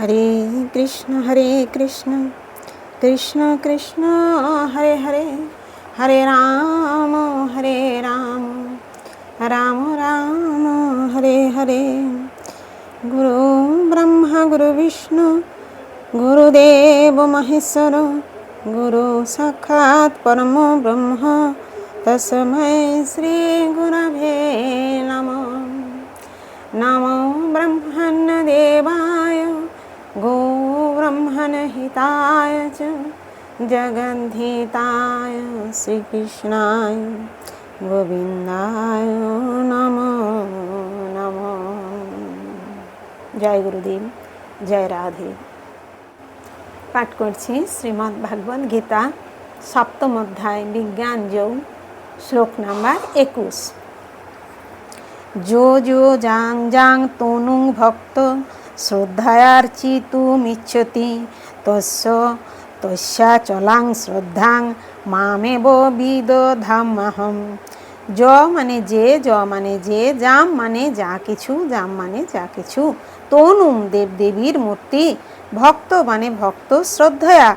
হরে কৃষ্ণ হরে কৃষ্ণ কৃষ্ণ কৃষ্ণ, হরে হরে হরে রাম হরে রাম রাম রাম, হরে হরে। গুরু ব্রহ্মা, গুরু বিষ্ণু গুরুদেব মহেশ্বর, গুরু সাক্ষাৎ পরম ব্রহ্ম, তসময় শ্রী গুরভে নম। নমো ব্রহ্মণ দেবায় गोब्रह्मणहिताय च जगद्धिताय श्रीकृष्णाय গোবিন্দায় নমো নমো জয় গুরুদেব জয় রাধে পাঠ করছি শ্রীমদ্ ভাগবত গীতা সপ্তম অধ্যায় বিজ্ঞান যোগ শ্লোক নাম্বার একুশ যো যো জাং জাং তনুং ভক্ত শ্রদ্ধায়ার্চিতুমিচ্ছতি। তস্য, তস্যা চলাং শ্রদ্ধাং মামেব বিদধামহম জ মানে যে জ মানে যে জাম মানে যা কিছু জাম মানে যা কিছু। তনুম দেবদেবীর মূর্তি, ভক্ত মানে ভক্ত শ্রদ্ধয়া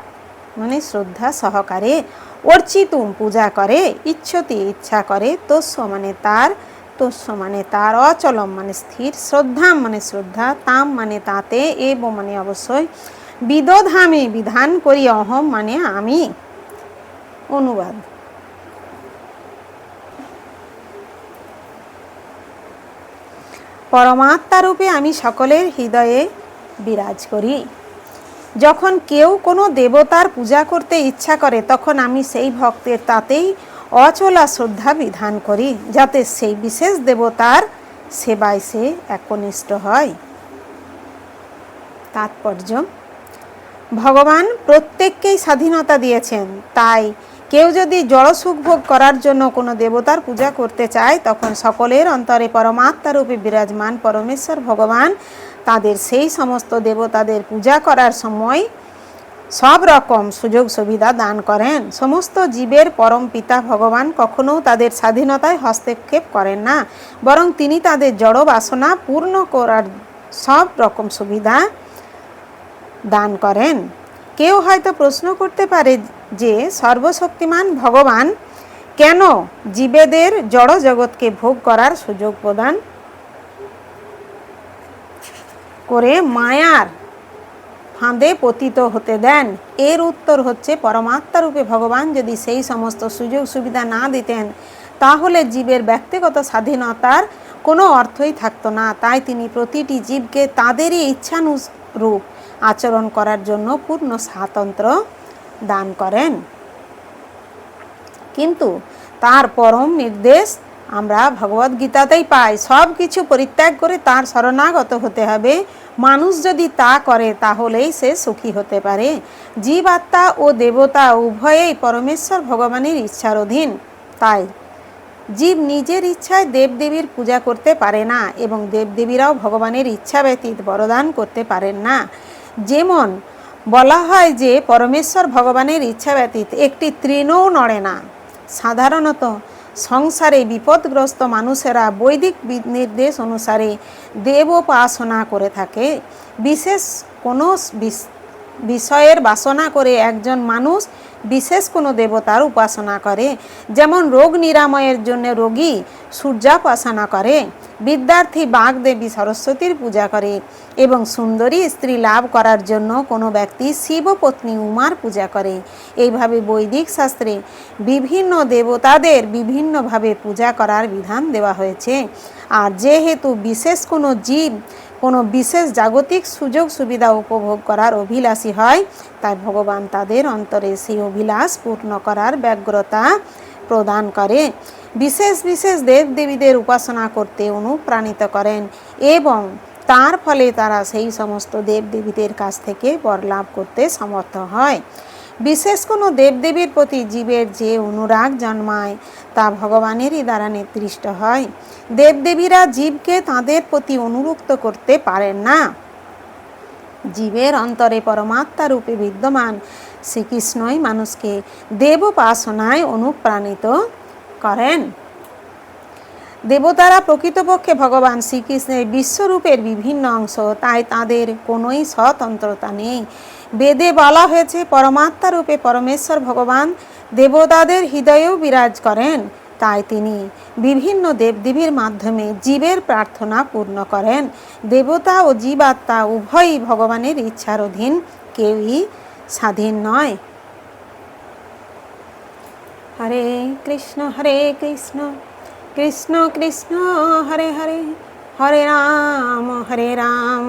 মানে শ্রদ্ধা সহকারে। অর্চিতুম পূজা করে, ইচ্ছতি ইচ্ছা করে, তস্য মানে তার তোষ্য মানে তার অচলম মানে স্থির শ্রদ্ধাম মানে শ্রদ্ধা তাম মানে তাতে এব মানে অবশ্যই। বিদধামে, বিধান করি অহম মানে আমি। অনুবাদ। পরমাত্মারূপে আমি সকলের হৃদয়ে বিরাজ করি। যখন কেউ কোনো দেবতার পূজা করতে ইচ্ছা করে, তখন আমি সেই ভক্তের তাতেই অচলা শ্রদ্ধা বিধান করি, যাতে সেই বিশেষ দেবতার সেবায় সে একনিষ্ঠ হয়। তাৎপর্য, ভগবান প্রত্যেককেই স্বাধীনতা দিয়েছেন, তাই কেউ যদি জড়সুখ ভোগ করার জন্য কোনো দেবতার পূজা করতে চায়, তখন সকলের অন্তরে পরমাত্মারূপে বিরাজমান পরমেশ্বর ভগবান তাদের সেই সমস্ত দেবতাদের পূজা করার সময় সব রকম সুযোগ সুবিধা দান করেন। সমস্ত জীবের পরম পিতা ভগবান কখনো তাদের স্বাধীনতায় হস্তক্ষেপ করেন না, বরং তিনি তাদের জড় বাসনা পূর্ণ করার সব রকম সুবিধা দান করেন। কেউ হয়তো প্রশ্ন করতে পারে যে, সর্বশক্তিমান ভগবান কেন জীবেদের জড় জগৎকে ভোগ করার সুযোগ প্রদান করে মায়ার ফাঁদে পতিত হতে দেন। এর উত্তর হচ্ছে, পরমাত্মা রূপে ভগবান যদি সেই সমস্ত সুযোগ সুবিধা না দিতেন, তাহলে জীবের ব্যক্তিগত স্বাধীনতার কোনো অর্থই থাকতো না। তাই তিনি প্রতিটি জীবকে তাদেরই ইচ্ছানুরূপ আচরণ করার জন্য পূর্ণ স্বাতন্ত্র দান করেন। কিন্তু তার পরম নির্দেশ আমরা ভগবদ গীতাতেই পাই। সব কিছু পরিত্যাগ করে তার শরণাগত হতে হবে। মানুষ যদি তা করে, তাহলেই সে সুখী হতে পারে। জীবাত্মা ও দেবতা উভয়েই পরমেশ্বর ভগবানের ইচ্ছার অধীন। তাই জীব নিজের ইচ্ছায় দেবদেবীর পূজা করতে পারে না এবং দেবদেবীরাও ভগবানের ইচ্ছা ব্যতীত বরদান করতে পারেন না। যেমন বলা হয় যে, পরমেশ্বর ভগবানের ইচ্ছা ব্যতীত একটি তৃণও নড়ে না। সাধারণত সংসারে বিপদগ্রস্ত মানুষেরা বৈদিক নির্দেশ অনুসারে দেবোপাসনা করে থাকে। বিশেষ কোনো বিষয়ের বাসনা করে একজন মানুষ বিশেষ কোনো দেবতার উপাসনা করে। যেমন রোগ নিরাময়ের জন্য রোগী সূর্যাপাসনা করে, বিদ্যার্থী বাগদেবী সরস্বতীর পূজা করে এবং সুন্দরী স্ত্রী লাভ করার জন্য কোনো ব্যক্তি শিবপত্নী উমার পূজা করে। এইভাবে বৈদিক শাস্ত্রে বিভিন্ন দেবতাদের বিভিন্নভাবে পূজা করার বিধান দেওয়া হয়েছে। আর যেহেতু বিশেষ কোনো জীব কোনো বিশেষ জাগতিক সুযোগ সুবিধা উপভোগ করার অভিলাষী হয়, তাই ভগবান তাদের অন্তরে সেই অভিলাষ পূর্ণ করার ব্যগ্রতা প্রদান করে। বিশেষ বিশেষ দেব দেবীদের উপাসনা করতে অনুপ্রাণিত করেন এবং তার ফলে তারা সেই সমস্ত দেব দেবীদের কাছ থেকে বর লাভ করতে সমর্থ হয়। বিশেষ কোনো দেবদেবীর প্রতি জীবের যে অনুরাগ জন্মায়, তা ভগবানেরই দ্বারা নির্দিষ্ট হয়। দেবদেবীরা জীবকে তাদের প্রতি অনুরুক্ত করতে পারেন না। জীবের অন্তরে পরমাত্মা রূপে বিদ্যমান শ্রীকৃষ্ণই মানুষকে দেবোপাসনায় অনুপ্রাণিত করেন। দেবতারা প্রকৃতপক্ষে ভগবান শ্রীকৃষ্ণের বিশ্বরূপের বিভিন্ন অংশ, তাই তাদের কোনোই স্বতন্ত্রতা নেই। বেদে বলা হয়েছে, পরমাত্মা রূপে পরমেশ্বর ভগবান দেবতাদের হৃদয়েও বিরাজ করেন। তাই তিনি বিভিন্ন দেবদেবীর মাধ্যমে জীবের প্রার্থনা পূর্ণ করেন। দেবতা ও জীবাত্মা উভয়ই ভগবানের ইচ্ছার অধীন কেউই স্বাধীন নয়। হরে কৃষ্ণ হরে কৃষ্ণ। কৃষ্ণ কৃষ্ণ হরে হরে হরে রাম হরে রাম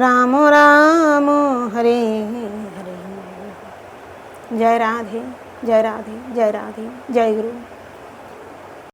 রাম রাম হরে হরে জয় রাধে জয় রাধে জয় রাধে জয় গুরু